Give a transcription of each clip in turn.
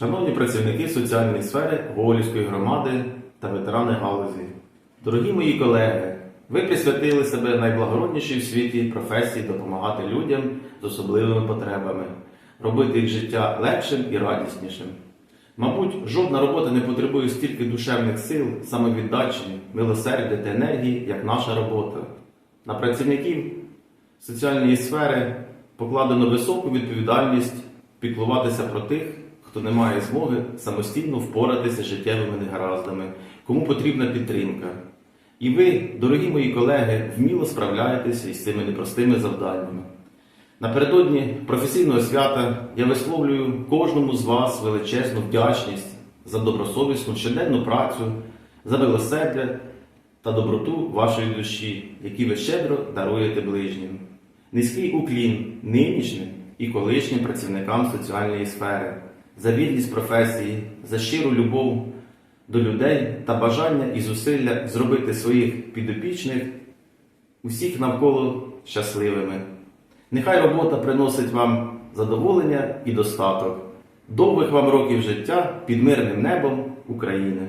Шановні працівники соціальної сфери Гоголівської громади та ветерани галузі, дорогі мої колеги, ви присвятили себе найблагороднішій в світі професії допомагати людям з особливими потребами, робити їх життя легшим і радіснішим. Мабуть, жодна робота не потребує стільки душевних сил, самовіддачі, милосердя та енергії, як наша робота. На працівників соціальної сфери покладено високу відповідальність піклуватися про тих, хто не має змоги самостійно впоратися з життєвими негараздами, кому потрібна підтримка. І ви, дорогі мої колеги, вміло справляєтеся із цими непростими завданнями. Напередодні професійного свята я висловлюю кожному з вас величезну вдячність за добросовісну щоденну працю, за милосердя та доброту вашої душі, які ви щедро даруєте ближнім. Низький уклін нинішнім і колишнім працівникам соціальної сфери, за вірність професії, за щиру любов до людей та бажання і зусилля зробити своїх підопічних усіх навколо щасливими. Нехай робота приносить вам задоволення і достаток. Довгих вам років життя під мирним небом України.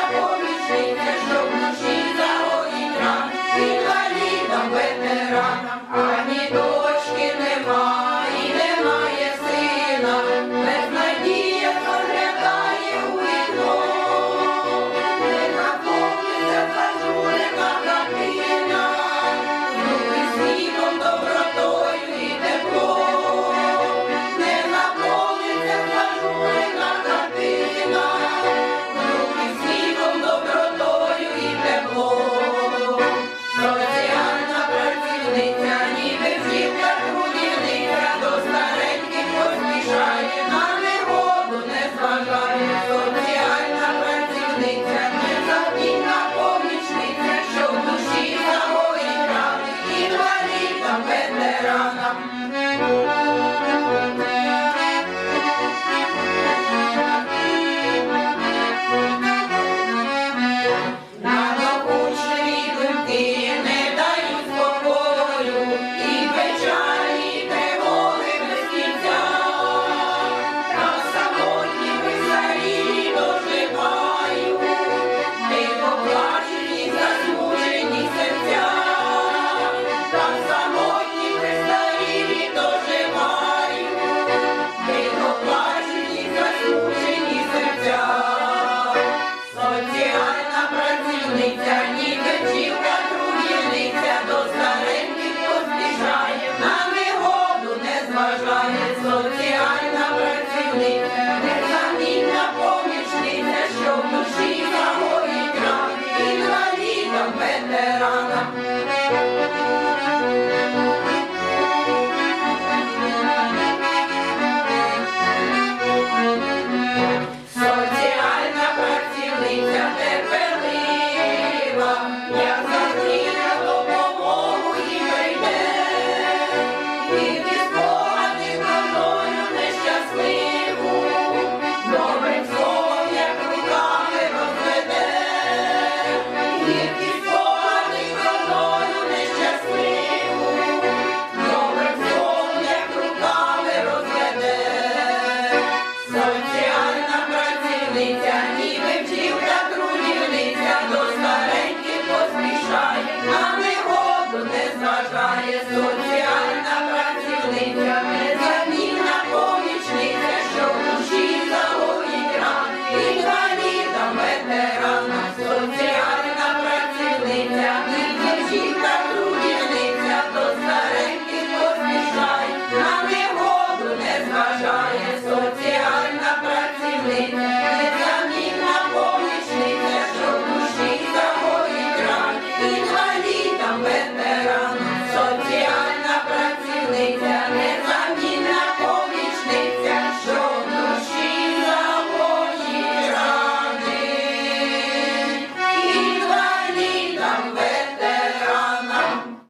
when they're on them.